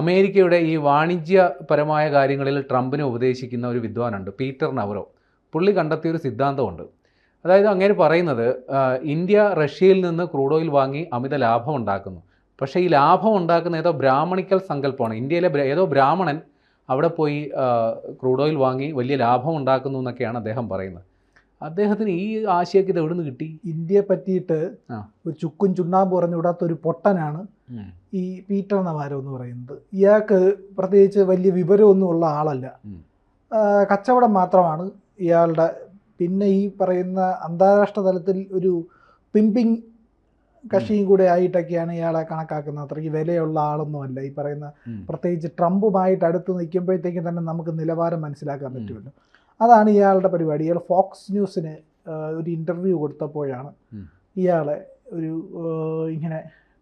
അമേരിക്കയുടെ ഈ വാണിജ്യപരമായ കാര്യങ്ങളിൽ ട്രംപിനെ ഉപദേശിക്കുന്ന ഒരു വിദ്വാനുണ്ട് പീറ്റർ നവറോ. പുള്ളി കണ്ടെത്തിയ ഒരു സിദ്ധാന്തമുണ്ട്. അതായത് അങ്ങനെ പറയുന്നത് ഇന്ത്യ റഷ്യയിൽ നിന്ന് ക്രൂഡ് ഓയിൽ വാങ്ങി അമിത ലാഭം ഉണ്ടാക്കുന്നു. പക്ഷേ ഈ ലാഭം ഉണ്ടാക്കുന്ന ഏതോ ബ്രാഹ്മണിക്കൽ സങ്കല്പമാണ്. ഇന്ത്യയിലെ ഏതോ ബ്രാഹ്മണൻ അവിടെ പോയി ക്രൂഡ് ഓയിൽ വാങ്ങി വലിയ ലാഭം ഉണ്ടാക്കുന്നു എന്നൊക്കെയാണ് അദ്ദേഹം പറയുന്നത്. അദ്ദേഹത്തിന് ഈ ആശയക്ക് ഇത് എവിടെ നിന്ന് കിട്ടി? ഇന്ത്യയെ പറ്റിയിട്ട് ഒരു ചുക്കും ചുണ്ണാമ്പ് പറഞ്ഞു വിടാത്ത ഒരു പൊട്ടനാണ് ഈ പീറ്റർ നവാരോ എന്ന് പറയുന്നത്. ഇയാൾക്ക് പ്രത്യേകിച്ച് വലിയ വിവരമൊന്നും ഉള്ള ആളല്ല. കച്ചവടം മാത്രമാണ് ഇയാളുടെ. പിന്നെ ഈ പറയുന്ന അന്താരാഷ്ട്ര തലത്തിൽ ഒരു പിമ്പിങ് കക്ഷിയും കൂടെ ആയിട്ടൊക്കെയാണ് ഇയാളെ കണക്കാക്കുന്നത്. അത്രയ്ക്ക് വിലയുള്ള ആളൊന്നുമല്ല ഈ പറയുന്ന. പ്രത്യേകിച്ച് ട്രംപുമായിട്ട് അടുത്ത് നിൽക്കുമ്പോഴത്തേക്കും തന്നെ നമുക്ക് നിലവാരം മനസ്സിലാക്കാൻ. പറ്റുമല്ലോ. അതാണ് ഇയാളുടെ പരിപാടി. ഇയാൾ ഫോക്സ് ന്യൂസിന് ഒരു ഇന്റർവ്യൂ കൊടുത്തപ്പോഴാണ് ഇയാളെ ഒരു ഇങ്ങനെ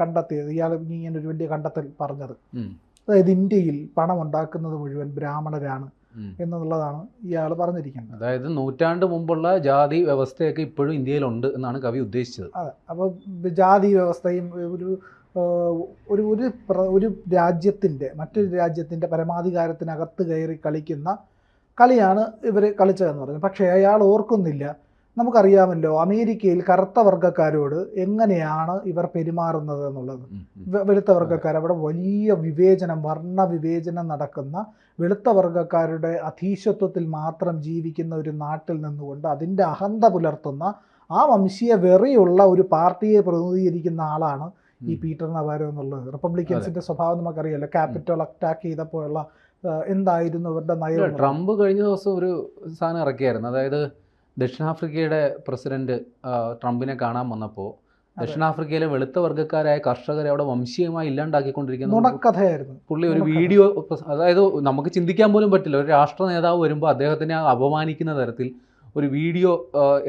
കണ്ടെത്തിയത്. ഇയാൾ ഇങ്ങനെ ഒരു വലിയ കണ്ടെത്തൽ പറഞ്ഞത്. അതായത് ഇന്ത്യയിൽ പണം ഉണ്ടാക്കുന്നത് മുഴുവൻ ബ്രാഹ്മണരാണ് എന്നുള്ളതാണ് ഇയാൾ പറഞ്ഞിരിക്കുന്നത്. അതായത് നൂറ്റാണ്ട് മുമ്പുള്ള ജാതി വ്യവസ്ഥയൊക്കെ ഇപ്പോഴും ഇന്ത്യയിലുണ്ട് എന്നാണ് കവി ഉദ്ദേശിച്ചത്. അതെ. അപ്പോൾ ജാതി വ്യവസ്ഥയും ഒരു ഒരു ഒരു ഒരു രാജ്യത്തിന്റെ മറ്റൊരു രാജ്യത്തിന്റെ പരമാധികാരത്തിനകത്ത് കയറി കളിക്കുന്ന കളിയാണ് ഇവർ കളിച്ചതെന്ന് പറയുന്നത്. പക്ഷേ അയാൾ ഓർക്കുന്നില്ല നമുക്കറിയാമല്ലോ അമേരിക്കയിൽ കറുത്ത വർഗക്കാരോട് എങ്ങനെയാണ് ഇവർ പെരുമാറുന്നത് എന്നുള്ളത്. വെളുത്ത വർഗക്കാർ അവിടെ വലിയ വിവേചനം വർണ വിവേചനം നടക്കുന്ന വെളുത്ത വർഗക്കാരുടെ അധീശത്വത്തിൽ മാത്രം ജീവിക്കുന്ന ഒരു നാട്ടിൽ നിന്നുകൊണ്ട് അതിന്റെ അഹന്ത പുലർത്തുന്ന ആ വംശീയ വെറിയുള്ള ഒരു പാർട്ടിയെ പ്രതിനിധീകരിക്കുന്ന ആളാണ് ഈ പീറ്റർ നവാരോ എന്നുള്ളത്. റിപ്പബ്ലിക്കൻസിന്റെ സ്വഭാവം നമുക്കറിയാലോ. ക്യാപിറ്റൽ അറ്റാക്ക് ചെയ്തപ്പോഴുള്ള എന്തായിരുന്നു അവരുടെ നയം ട്രംപ് കഴിഞ്ഞ ദിവസം ഒരു സാധനം ഇറക്കിയായിരുന്നു. അതായത് ദക്ഷിണാഫ്രിക്കയുടെ പ്രസിഡന്റ് ട്രംപിനെ കാണാൻ വന്നപ്പോൾ ദക്ഷിണാഫ്രിക്കയിലെ വെളുത്ത വർഗക്കാരായ കർഷകരെ അവിടെ വംശീയമായി ഇല്ലാണ്ടാക്കിക്കൊണ്ടിരിക്കുന്ന പുള്ളി ഒരു വീഡിയോ അതായത് നമുക്ക് ചിന്തിക്കാൻ പോലും പറ്റില്ല. ഒരു രാഷ്ട്ര നേതാവ് വരുമ്പോൾ അദ്ദേഹത്തിനെ അപമാനിക്കുന്ന തരത്തിൽ ഒരു വീഡിയോ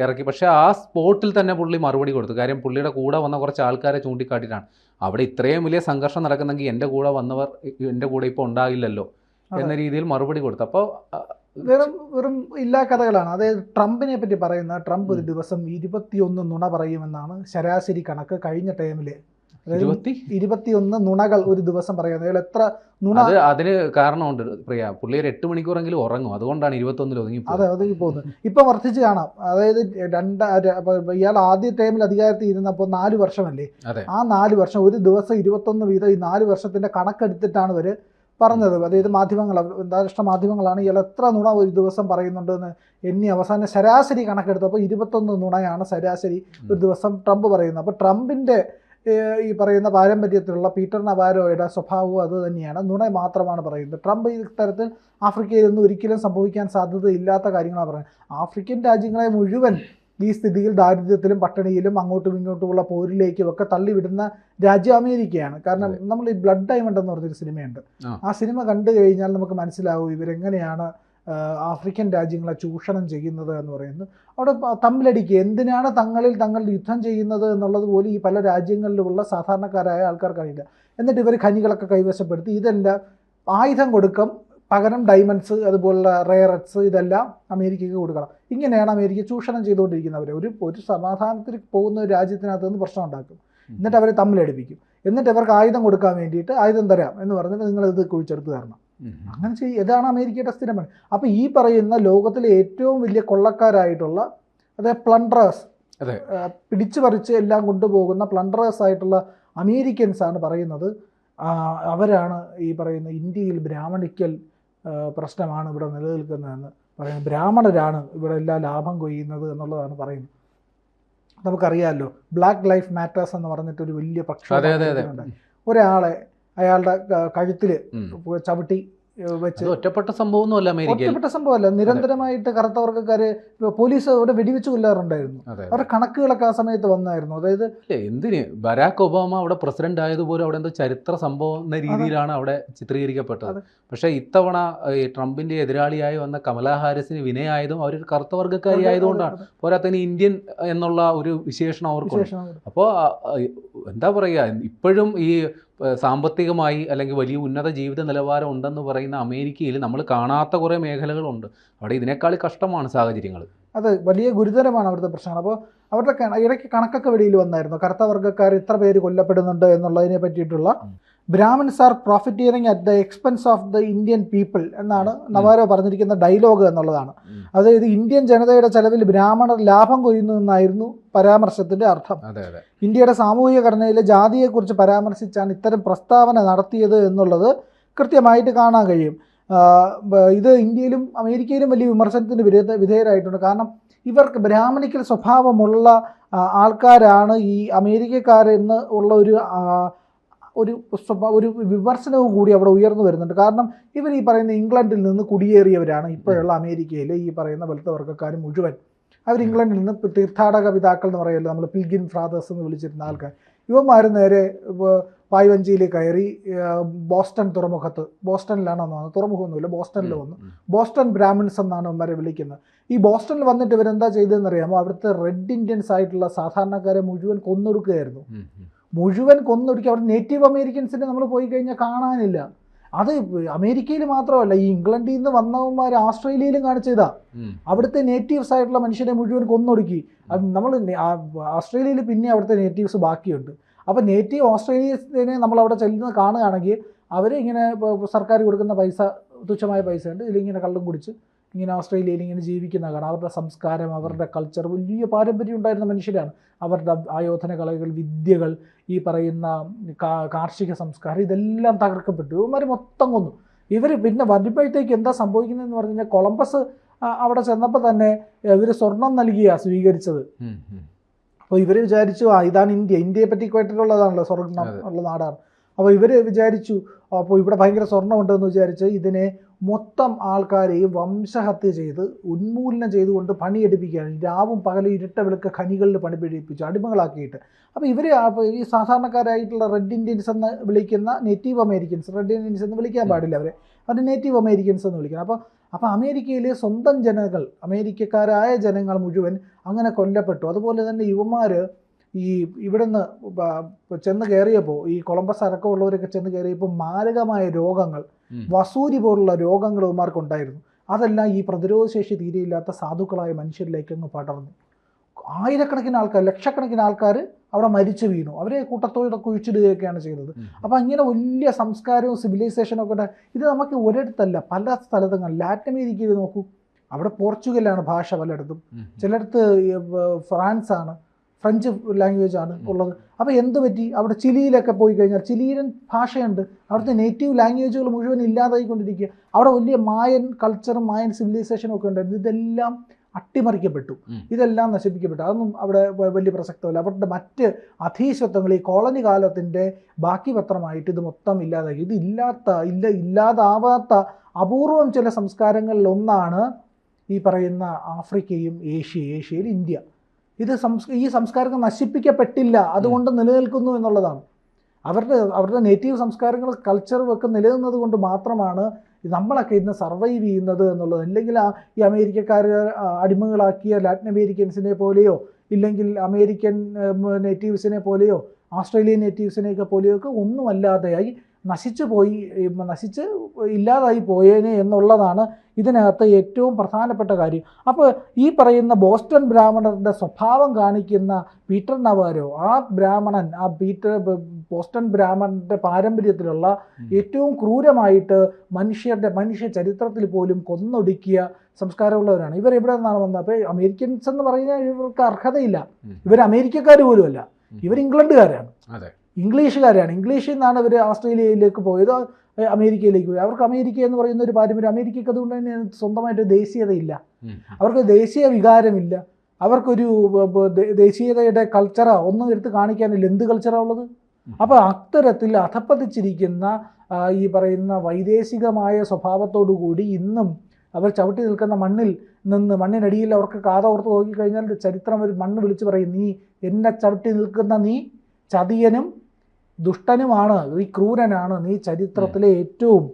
ഇറക്കി. പക്ഷേ ആ സ്പോട്ടിൽ തന്നെ പുള്ളി മറുപടി കൊടുത്തു. കാര്യം പുള്ളിയുടെ കൂടെ വന്ന കുറച്ച് ആൾക്കാരെ ചൂണ്ടിക്കാട്ടിയിട്ടാണ്. അവിടെ ഇത്രയും വലിയ സംഘർഷം നടക്കുന്നെങ്കിൽ എന്റെ കൂടെ വന്നവർ എന്റെ കൂടെ ഇപ്പോൾ ഉണ്ടാകില്ലല്ലോ എന്ന രീതിയിൽ മറുപടി കൊടുത്തു. അപ്പോൾ വെറും വെറും ഇല്ലാ കഥകളാണ്. അതായത് ട്രംപിനെ പറ്റി പറയുന്ന ട്രംപ് ഒരു ദിവസം ഇരുപത്തിയൊന്ന് നുണ പറയുമെന്നാണ് ശരാശരി കണക്ക് കഴിഞ്ഞ ടൈമിൽ ഇരുപത്തിയൊന്ന് നുണകൾ ഒരു ദിവസം പറയുന്നത്. അയാൾ എത്ര നുണ അത് അതിന് കാരണമുണ്ട് പ്രിയ. പുള്ളി ഒരു എട്ട് മണിക്കൂറെങ്കിലും ഉറങ്ങും. അതുകൊണ്ടാണ് ഇരുപത്തൊന്നിൽ ഒതുങ്ങി അതെ ഒതുങ്ങി പോകുന്നത്. ഇപ്പൊ വർദ്ധിച്ച് കാണാം. അതായത് രണ്ട് ഇയാൾ ആദ്യ ടൈമിൽ അധികാരത്തിൽ ഇരുന്നപ്പോൾ നാല് വർഷമല്ലേ? ആ നാല് വർഷം ഒരു ദിവസം ഇരുപത്തൊന്ന് വീതം ഈ നാല് വർഷത്തിന്റെ കണക്കെടുത്തിട്ടാണ് ഇവർ പറഞ്ഞത്. അതായത് മാധ്യമങ്ങൾ അന്താരാഷ്ട്ര മാധ്യമങ്ങളാണ് ഇയാൾ എത്ര നുണ ഒരു ദിവസം പറയുന്നുണ്ടെന്ന് എണ്ണി അവസാനം ശരാശരി കണക്കെടുത്തപ്പോൾ ഇരുപത്തൊന്ന് നുണയാണ് ശരാശരി ഒരു ദിവസം ട്രംപ് പറയുന്നത്. അപ്പോൾ ട്രംപിന്റെ ഈ പറയുന്ന പാരമ്പര്യത്തിലുള്ള പീറ്റർ നവാരോയുടെ സ്വഭാവവും അത് തന്നെയാണ്. നുണ മാത്രമാണ് പറയുന്നത്. ട്രംപ് ഈ തരത്തിൽ ആഫ്രിക്കയിലൊന്നും ഒരിക്കലും സംഭവിക്കാൻ സാധ്യതയില്ലാത്ത കാര്യങ്ങളാണ് പറയുന്നത്. ആഫ്രിക്കൻ രാജ്യങ്ങളെ മുഴുവൻ ഈ സ്ഥിതിയിൽ ദാരിദ്ര്യത്തിലും പട്ടിണിയിലും അങ്ങോട്ടും ഇങ്ങോട്ടുമുള്ള പോരിലേക്കും ഒക്കെ തള്ളിവിടുന്ന രാജ്യം അമേരിക്കയാണ്. കാരണം നമ്മൾ ഈ ബ്ലഡ് ഡയമണ്ട് എന്ന് പറഞ്ഞൊരു സിനിമയുണ്ട്. ആ. സിനിമ കണ്ടു കഴിഞ്ഞാൽ നമുക്ക് മനസ്സിലാവും ഇവരെങ്ങനെയാണ് ആഫ്രിക്കൻ രാജ്യങ്ങളെ ചൂഷണം ചെയ്യുന്നത് എന്ന് പറയുന്നത്. അവിടെ തമ്മിലടിക്കുക. എന്തിനാണ് തങ്ങളിൽ തങ്ങൾ യുദ്ധം ചെയ്യുന്നത് എന്നുള്ളത് പോലും ഈ പല രാജ്യങ്ങളിലുമുള്ള സാധാരണക്കാരായ ആൾക്കാർക്കറിയില്ല. എന്നിട്ട് ഇവർ ഖനികളൊക്കെ കൈവശപ്പെടുത്തി. ഇതെല്ലാം ആയുധം കൊടുക്കും പകരം ഡയമണ്ട്സ് അതുപോലുള്ള റെയററ്റ്സ് ഇതെല്ലാം അമേരിക്കയ്ക്ക് കൊടുക്കണം. ഇങ്ങനെയാണ് അമേരിക്ക ചൂഷണം ചെയ്തുകൊണ്ടിരിക്കുന്നവർ ഒരു ഒരു സമാധാനത്തിൽ പോകുന്ന ഒരു രാജ്യത്തിനകത്ത് നിന്ന് പ്രശ്നം ഉണ്ടാക്കും. എന്നിട്ട് അവരെ തമ്മിലടിപ്പിക്കും എന്നിട്ട് അവർക്ക് ആയുധം കൊടുക്കാൻ വേണ്ടിയിട്ട് ആയുധം തരാം എന്ന് പറഞ്ഞിട്ട് നിങ്ങൾ ഇത് കുഴിച്ചെടുത്ത് തരണം. അങ്ങനെ ചെയ്യും ഇതാണ് അമേരിക്കയുടെ സ്ഥിരം പണി അപ്പോൾ ഈ പറയുന്ന ലോകത്തിലെ ഏറ്റവും വലിയ കൊള്ളക്കാരായിട്ടുള്ള അതായത് പ്ലണ്ടറേഴ്സ് അതെ. പിടിച്ചു പറിച്ച് എല്ലാം കൊണ്ടുപോകുന്ന പ്ലണ്ടറേഴ്സ് ആയിട്ടുള്ള അമേരിക്കൻസ് ആണ് പറയുന്നത് അവരാണ് ഈ പറയുന്ന ഇന്ത്യയിൽ ബ്രാഹ്മണിക്കൽ പ്രശ്നമാണ് ഇവിടെ നിലനിൽക്കുന്നതെന്ന് പറയുന്നത്. ബ്രാഹ്മണരാണ് ഇവിടെ എല്ലാ ലാഭം കൊയ്യുന്നത് എന്നുള്ളതാണ് പറയുന്നത്. നമുക്കറിയാമല്ലോ ബ്ലാക്ക് ലൈഫ് മാറ്റേഴ്സ് എന്ന് പറഞ്ഞിട്ട് ഒരു വലിയ പ്രക്ഷോഭം ഒരാളെ അയാളുടെ കഴുത്തിൽ ചവിട്ടി വെച്ച് ഒറ്റപ്പെട്ട സംഭവമൊന്നുമല്ല ഒറ്റപ്പെട്ട സംഭവമല്ല. നിരന്തരമായിട്ട് കറുത്ത വർഗക്കാര് പോലീസ് അവിടെ വെടിവെച്ച് കൊല്ലാറുണ്ടായിരുന്നു. അവരുടെ കണക്കുകളൊക്കെ ആ സമയത്ത് വന്നായിരുന്നു. അതായത് എന്തിന്? ബരാക്ക് ഒബാമ അവിടെ പ്രസിഡന്റ് ആയതുപോലെ അവിടെ എന്തോ ചരിത്ര സംഭവം എന്ന രീതിയിലാണ് അവിടെ ചിത്രീകരിക്കപ്പെട്ടത്. പക്ഷേ ഇത്തവണ ഈ ട്രംപിന്റെ എതിരാളിയായി വന്ന കമലാ ഹാരിസിന് വിനയായതും അവർ കറുത്ത വർഗക്കാരി ആയതുകൊണ്ടാണ്. പോരാത്തതിന് ഇന്ത്യൻ എന്നുള്ള ഒരു വിശേഷണം അവർക്കുണ്ട്. വിശേഷം അപ്പോൾ എന്താ പറയുക ഇപ്പോഴും ഈ സാമ്പത്തികമായി അല്ലെങ്കിൽ വലിയ ഉന്നത ജീവിത നിലവാരം ഉണ്ടെന്ന് പറയുന്ന അമേരിക്കയിൽ നമ്മൾ കാണാത്ത കുറേ മേഖലകളുണ്ട്. അവിടെ ഇതിനേക്കാൾ കഷ്ടമാണ് സാഹചര്യങ്ങൾ. അത് വലിയ ഗുരുതരമാണ് അവിടുത്തെ പ്രശ്നങ്ങൾ. അപ്പോൾ അവരുടെ ഇടയ്ക്ക് കണക്കൊക്കെ വെളിയിൽ വന്നായിരുന്നു. കറുത്ത വർഗക്കാർ ഇത്ര പേര് കൊല്ലപ്പെടുന്നുണ്ട് എന്നുള്ളതിനെ പറ്റിയിട്ടുള്ള. Brahmins are profiteering at the expense of the Indian people എന്നാണ് നവാരോ പറഞ്ഞിരിക്കുന്ന ഡയലോഗ് എന്നുള്ളതാണ്. അതായത് ഇന്ത്യൻ ജനതയുടെ ചെലവിൽ ബ്രാഹ്മണർ ലാഭം കൊയ്യുന്നു എന്നായിരുന്നു പരാമർശത്തിന്റെ അർത്ഥം. ഇന്ത്യയുടെ സാമൂഹിക ഘടനയിലെ ജാതിയെക്കുറിച്ച് പരാമർശിച്ചാണ് ഇത്തരം പ്രസ്താവന നടത്തിയത് എന്നുള്ളത് കൃത്യമായിട്ട് കാണാൻ കഴിയും. ഇത് ഇന്ത്യയിലും അമേരിക്കയിലും വലിയ വിമർശനത്തിന് വിധേയ വിധേയരായിട്ടുണ്ട്. കാരണം ഇവർക്ക് ബ്രാഹ്മണിക്കൽ സ്വഭാവമുള്ള ആൾക്കാരാണ് ഈ അമേരിക്കക്കാരെന്ന് ഉള്ള ഒരു ഒരു ഒരു വിമർശനവും കൂടി അവിടെ ഉയർന്നു വരുന്നുണ്ട്. കാരണം ഇവർ ഈ പറയുന്ന ഇംഗ്ലണ്ടിൽ നിന്ന് കുടിയേറിയവരാണ് ഇപ്പോഴുള്ള അമേരിക്കയിലെ ഈ പറയുന്ന വെളുത്ത വർഗക്കാർ മുഴുവൻ അവർ ഇംഗ്ലണ്ടിൽ നിന്ന് തീർത്ഥാടക പിതാക്കൾ എന്ന് പറയുമല്ലോ നമ്മൾ പിൽഗിൻ ഫ്രാദേഴ്സ് എന്ന് വിളിച്ചിരുന്ന ആൾക്കാർ ഇവന്മാർ നേരെ പായ്വഞ്ചിയിൽ കയറി ബോസ്റ്റൺ തുറമുഖത്ത് ബോസ്റ്റണിലാണ് വന്നത്. തുറമുഖമൊന്നുമില്ല ബോസ്റ്റണിൽ വന്നു. ബോസ്റ്റൺ ബ്രാഹ്മിൺസ് എന്നാണ് ഇവന്മാരെ വിളിക്കുന്നത്. ഈ ബോസ്റ്റണിൽ വന്നിട്ട് ഇവരെന്താ ചെയ്തതെന്ന് അറിയാമോ അവിടുത്തെ റെഡ് ഇന്ത്യൻസ് ആയിട്ടുള്ള സാധാരണക്കാരെ മുഴുവൻ കൊന്നൊടുക്കുകയായിരുന്നു. മുഴുവൻ കൊന്നൊടുക്കി. അവിടെ നേറ്റീവ് അമേരിക്കൻസിനെ നമ്മൾ പോയി കഴിഞ്ഞാൽ കാണാനില്ല. അത് അമേരിക്കയിൽ മാത്രമല്ല ഈ ഇംഗ്ലണ്ടിൽ നിന്ന് വന്നവന്മാർ ആസ്ട്രേലിയയിലും കാണിച്ചതാ. അവിടുത്തെ നേറ്റീവ്സ് ആയിട്ടുള്ള മനുഷ്യരെ മുഴുവൻ കൊന്നൊടുക്കി. നമ്മൾ ആസ്ട്രേലിയയിൽ പിന്നെ അവിടുത്തെ നേറ്റീവ്സ് ബാക്കിയുണ്ട്. അപ്പം നേറ്റീവ് ഓസ്ട്രേലിയനെ നമ്മൾ അവിടെ ചെല്ലുന്നത് കാണുകയാണെങ്കിൽ അവർ ഇങ്ങനെ സർക്കാർ കൊടുക്കുന്ന പൈസ തുച്ഛമായ പൈസ ഉണ്ട് ഇതിലിങ്ങനെ കള്ളും കുടിച്ച് ഇങ്ങനെ ഓസ്ട്രേലിയയിൽ ഇങ്ങനെ ജീവിക്കുന്ന കാണാം അവരുടെ സംസ്കാരം അവരുടെ കൾച്ചർ വലിയ പാരമ്പര്യം ഉണ്ടായിരുന്ന മനുഷ്യരാണ്. അവരുടെ ആയോധന കലകൾ വിദ്യകൾ ഈ പറയുന്ന കാർഷിക സംസ്കാരം ഇതെല്ലാം തകർക്കപ്പെട്ടു. ഇവന്മാർ മൊത്തം കൊന്നു. ഇവർ പിന്നെ വരുമ്പോഴത്തേക്ക് എന്താ സംഭവിക്കുന്നതെന്ന് പറഞ്ഞു കഴിഞ്ഞാൽ കൊളംബസ് അവിടെ ചെന്നപ്പോൾ തന്നെ ഇവർ സ്വർണം നൽകിയ സ്വീകരിച്ചത്. അപ്പോൾ ഇവർ വിചാരിച്ചു ആ ഇതാണ് ഇന്ത്യ. ഇന്ത്യയെ പറ്റി കേട്ടിട്ടുള്ളതാണല്ലോ സ്വർണം ഉള്ള നാടാണ്. അപ്പോൾ ഇവർ വിചാരിച്ചു അപ്പോൾ ഇവിടെ ഭയങ്കര സ്വർണം ഉണ്ടെന്ന് വിചാരിച്ച് ഇതിനെ മൊത്തം ആൾക്കാരെയും വംശഹത്യ ചെയ്ത് ഉന്മൂലനം ചെയ്തുകൊണ്ട് പണിയെടുപ്പിക്കുകയാണ്. രാവും പകലും ഇരട്ട വിളക്ക് ഖനികളിൽ പണിപിടിപ്പിച്ചു അടിമകളാക്കിയിട്ട്. അപ്പോൾ ഇവർ ഈ സാധാരണക്കാരായിട്ടുള്ള റെഡ് ഇന്ത്യൻസ് എന്ന് വിളിക്കുന്ന നേറ്റീവ് അമേരിക്കൻസ് റെഡ് ഇന്ത്യൻസ് എന്ന് വിളിക്കാൻ പാടില്ല അവരെ. അവർ നേറ്റീവ് അമേരിക്കൻസ് എന്ന് വിളിക്കണം. അപ്പോൾ അപ്പോൾ അമേരിക്കയിലെ സ്വന്തം ജനങ്ങൾ അമേരിക്കക്കാരായ ജനങ്ങൾ മുഴുവൻ അങ്ങനെ കൊല്ലപ്പെട്ടു. അതുപോലെ തന്നെ യുവമാർ ഈ ഇവിടുന്ന് ചെന്ന് കയറിയപ്പോൾ ഈ കൊളംബസ് അടക്കമുള്ളവരൊക്കെ ചെന്ന് കയറിയപ്പോൾ മാരകമായ രോഗങ്ങൾ വസൂരി പോലുള്ള രോഗങ്ങൾ ഇവന്മാർക്കുണ്ടായിരുന്നു അതെല്ലാം ഈ പ്രതിരോധശേഷി തീരെയില്ലാത്ത സാധുക്കളായ മനുഷ്യരിലേക്ക് അങ്ങ് പടർന്നു. ആയിരക്കണക്കിന് ആൾക്കാർ ലക്ഷക്കണക്കിന് ആൾക്കാർ അവിടെ മരിച്ചു വീണു. അവരെ കൂട്ടത്തോടെ കുഴിച്ചിടുകയൊക്കെയാണ് ചെയ്തത്. അപ്പോൾ അങ്ങനെ വലിയ സംസ്കാരവും സിവിലൈസേഷനും ഒക്കെ ഉണ്ട് ഇത് നമുക്ക് ഒരിടത്തല്ല പല സ്ഥലത്തും ലാറ്റിൻ അമേരിക്കയിൽ നോക്കൂ. അവിടെ പോർച്ചുഗലാണ് ഭാഷ പലയിടത്തും. ചിലയിടത്ത് ഫ്രാൻസാണ്. ഫ്രഞ്ച് ലാംഗ്വേജ് ആണ് ഉള്ളത്. അപ്പോൾ എന്ത് പറ്റി? അവിടെ ചിലിയിലൊക്കെ പോയി കഴിഞ്ഞാൽ ചിലിയൻ ഭാഷയുണ്ട്. അവിടുത്തെ നേറ്റീവ് ലാംഗ്വേജുകൾ മുഴുവൻ ഇല്ലാതായിക്കൊണ്ടിരിക്കുക. അവിടെ വലിയ മായൻ കൾച്ചറും മായൻ സിവിലൈസേഷനും ഒക്കെ ഉണ്ടായിരുന്നു. ഇതെല്ലാം അട്ടിമറിക്കപ്പെട്ടു. ഇതെല്ലാം നശിപ്പിക്കപ്പെട്ടു. അതൊന്നും അവിടെ വലിയ പ്രസക്തമല്ല. അവരുടെ മറ്റ് അധീശത്വങ്ങൾ ഈ കോളനി കാലത്തിന്റെ ബാക്കി പത്രമായിട്ട് ഇത് മൊത്തം ഇല്ലാതാക്കി ഇത് ഇല്ലാത്ത ഇല്ല ഇല്ലാതാവാത്ത അപൂർവം ചില സംസ്കാരങ്ങളിൽ ഒന്നാണ് ഈ പറയുന്ന ആഫ്രിക്കയും ഏഷ്യ ഏഷ്യയിൽ ഇന്ത്യ. ഇത് സംസ് ഈ സംസ്കാരങ്ങൾ നശിപ്പിക്കപ്പെട്ടില്ല. അതുകൊണ്ട് നിലനിൽക്കുന്നു എന്നുള്ളതാണ്. അവരുടെ അവരുടെ നേറ്റീവ് സംസ്കാരങ്ങൾ കൾച്ചറും ഒക്കെ നിലനിന്നത് കൊണ്ട് മാത്രമാണ് നമ്മളൊക്കെ ഇന്ന് സർവൈവ് ചെയ്യുന്നത് എന്നുള്ളത്. അല്ലെങ്കിൽ ആ ഈ അമേരിക്കക്കാർ അടിമകളാക്കിയ ലാറ്റിൻ അമേരിക്കൻസിനെ പോലെയോ ഇല്ലെങ്കിൽ അമേരിക്കൻ നേറ്റീവ്സിനെ പോലെയോ ഓസ്ട്രേലിയൻ നേറ്റീവ്സിനെയൊക്കെ പോലെയോ ഒക്കെ ഒന്നുമല്ലാതെയായി നശിച്ചു പോയി നശിച്ച് ഇല്ലാതായി പോയേനെ എന്നുള്ളതാണ് ഇതിനകത്ത് ഏറ്റവും പ്രധാനപ്പെട്ട കാര്യം. അപ്പോൾ ഈ പറയുന്ന ബോസ്റ്റൺ ബ്രാഹ്മണരുടെ സ്വഭാവം കാണിക്കുന്ന പീറ്റർ നവാരോ ആ ബ്രാഹ്മണൻ ആ പീറ്റർ ബോസ്റ്റൺ ബ്രാഹ്മണന്റെ പാരമ്പര്യത്തിലുള്ള ഏറ്റവും ക്രൂരമായിട്ട് മനുഷ്യരുടെ മനുഷ്യ ചരിത്രത്തിൽ പോലും കൊന്നൊടുക്കിയ സംസ്കാരമുള്ളവരാണ്. ഇവർ എവിടെ നിന്നാണ് വന്നത്? അപ്പോൾ അമേരിക്കൻസ് എന്ന് പറഞ്ഞാൽ ഇവർക്ക് അർഹതയില്ല. ഇവർ അമേരിക്കക്കാർ പോലുമല്ല. ഇവർ ഇംഗ്ലണ്ടുകാരാണ്. അതെ. ഇംഗ്ലീഷുകാരാണ്. ഇംഗ്ലീഷിൽ നിന്നാണ് ഇവർ ഓസ്ട്രേലിയയിലേക്ക് പോയത് അമേരിക്കയിലേക്ക് പോയി അവർക്ക് അമേരിക്ക എന്ന് പറയുന്ന ഒരു പാരമ്പര്യം അമേരിക്കയ്ക്ക് അതുകൊണ്ട് തന്നെ സ്വന്തമായിട്ട് ദേശീയതയില്ല. അവർക്ക് ദേശീയ വികാരമില്ല. അവർക്കൊരു ദേശീയതയുടെ കൾച്ചറോ ഒന്നും എടുത്ത് കാണിക്കാനില്ല. എന്ത് കൾച്ചറാണ് ഉള്ളത്? അപ്പോൾ അത്തരത്തിൽ അധപ്പതിച്ചിരിക്കുന്ന ഈ പറയുന്ന വൈദേശികമായ കൂടി ഇന്നും അവർ ചവിട്ടി നിൽക്കുന്ന മണ്ണിൽ നിന്ന് മണ്ണിനടിയിൽ അവർക്ക് കാതോർത്ത് നോക്കിക്കഴിഞ്ഞാൽ ചരിത്രം ഒരു മണ്ണ് വിളിച്ചു പറയും നീ എന്നെ ചവിട്ടി നിൽക്കുന്ന നീ ചതിയനും ദുഷ്ടനുമാണ് നീ ക്രൂരനാണ് നീ ചരിത്രത്തിലെ ഏറ്റവും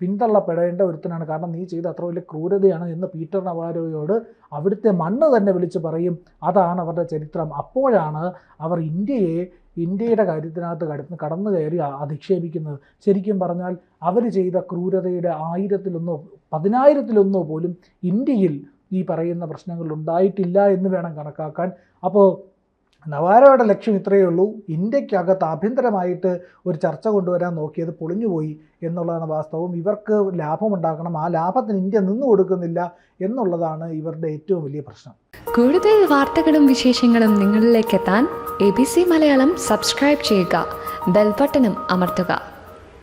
പിന്തള്ളപ്പെടേണ്ട ഒരുത്തനാണ്. കാരണം നീ ചെയ്ത അത്ര വലിയ ക്രൂരതയാണ് എന്ന് പീറ്റർ നവാരോയോട് അവിടുത്തെ മണ്ണ് തന്നെ വിളിച്ച് പറയും. അതാണ് അവരുടെ ചരിത്രം. അപ്പോഴാണ് അവർ ഇന്ത്യയെ ഇന്ത്യയുടെ കാര്യത്തിനകത്ത് കടന്ന് കടന്നു കയറി അധിക്ഷേപിക്കുന്നത്. ശരിക്കും പറഞ്ഞാൽ അവർ ചെയ്ത ക്രൂരതയുടെ ആയിരത്തിലൊന്നോ പതിനായിരത്തിലൊന്നോ പോലും ഇന്ത്യയിൽ ഈ പറയുന്ന പ്രശ്നങ്ങൾ ഉണ്ടായിട്ടില്ല എന്ന് വേണം കണക്കാക്കാൻ. അപ്പോൾ നവാരയുടെ ലക്ഷ്യം ഇത്രയേ ഉള്ളൂ. ഇന്ത്യക്കകത്ത് ആഭ്യന്തരമായിട്ട് ഒരു ചർച്ച കൊണ്ടുവരാൻ നോക്കിയത് പൊളിഞ്ഞുപോയി എന്നുള്ളതാണ് വാസ്തവം. ഇവർക്ക് ലാഭമുണ്ടാക്കണം ആ ലാഭത്തിന് ഇന്ത്യ നിന്നു കൊടുക്കുന്നില്ല എന്നുള്ളതാണ് ഇവരുടെ ഏറ്റവും വലിയ പ്രശ്നം. കൂടുതൽ വാർത്തകളും വിശേഷങ്ങളും നിങ്ങളിലേക്ക് എത്താൻ A B C Malayalam subscribe ചെയ്യുക. ബെൽബട്ടനും അമർത്തുക.